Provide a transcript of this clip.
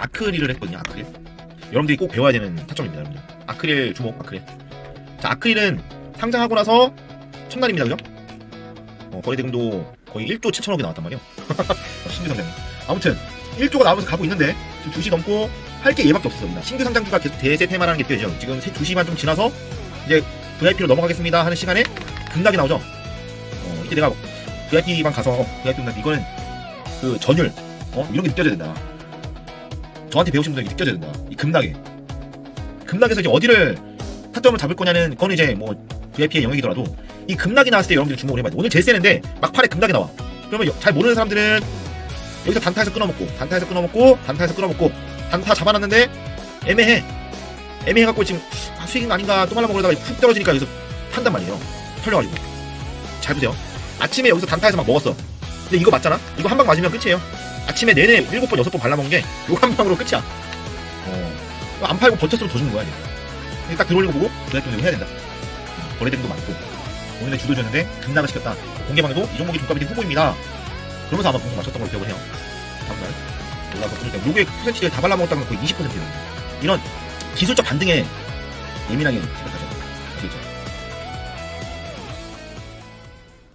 아크릴을 했거든요. 아크릴. 여러분들이 꼭 배워야 되는 타점입니다, 여러분들. 아크릴 주목, 아크릴. 자, 아크릴은 상장하고 나서 첫날입니다, 그죠? 어, 거래 대금도 거의 1조 7천억이 나왔단 말이에요. 신규 상장. 아무튼 1조가 나오면서 가고 있는데 지금 2시 넘고 할게 얘밖에 없습니다. 신규 상장주가 계속 대세 테마라는 게 뜨죠. 지금 2시만 좀 지나서 이제 VIP로 넘어가겠습니다 하는 시간에 급락이 나오죠. 어, 이때 내가 VIP방 가서 VIP 방 이거는 그 전율 어 이런 게 느껴져야 된다. 저한테 배우신 분들이 느껴져야 된다. 이 급락에 급락에서 이제 어디를 타점을 잡을 거냐는 그건 이제 뭐 VIP의 영역이더라도 이 급락이 나왔을 때 여러분들이 주목을 해봐야 돼. 오늘 제일 세는데 막판에 급락이 나와. 그러면 여- 잘 모르는 사람들은 여기서 단타에서 끊어먹고 단타에서 끊어먹고 단타에서 끊어먹고 단타 잡아놨는데 애매해. 애매해갖고 지금 아, 수익인 아닌가 또 말라먹으려다가 훅 떨어지니까 여기서 판단 말이에요. 털려가지고. 잘 보세요. 아침에 여기서 단타에서 막 먹었어. 근데 이거 맞잖아? 이거 한 방 맞으면 끝이에요. 아침에 내내 7번, 6번 발라먹은 게 이거 한 방으로 끝이야. 어. 안 팔고 버텼으면 더 주는 거야, 이제. 딱 들어올린 거 보고 그래 좀 해야 된다. 음, 거래대금도 많고 오늘의 주도주였는데 급락을 시켰다. 공개방에도 이 종목이 종가 밑에 후보입니다. 그러면서 아마 공부 맞췄던 걸 기억을 해요. 다음날 올라서 그러니까 요게 퍼센티지를 다 발라먹었다는 건 거의 20%예요. 이런 기술적 반등에 예민하게 생각하셔야 돼요. 아시겠죠?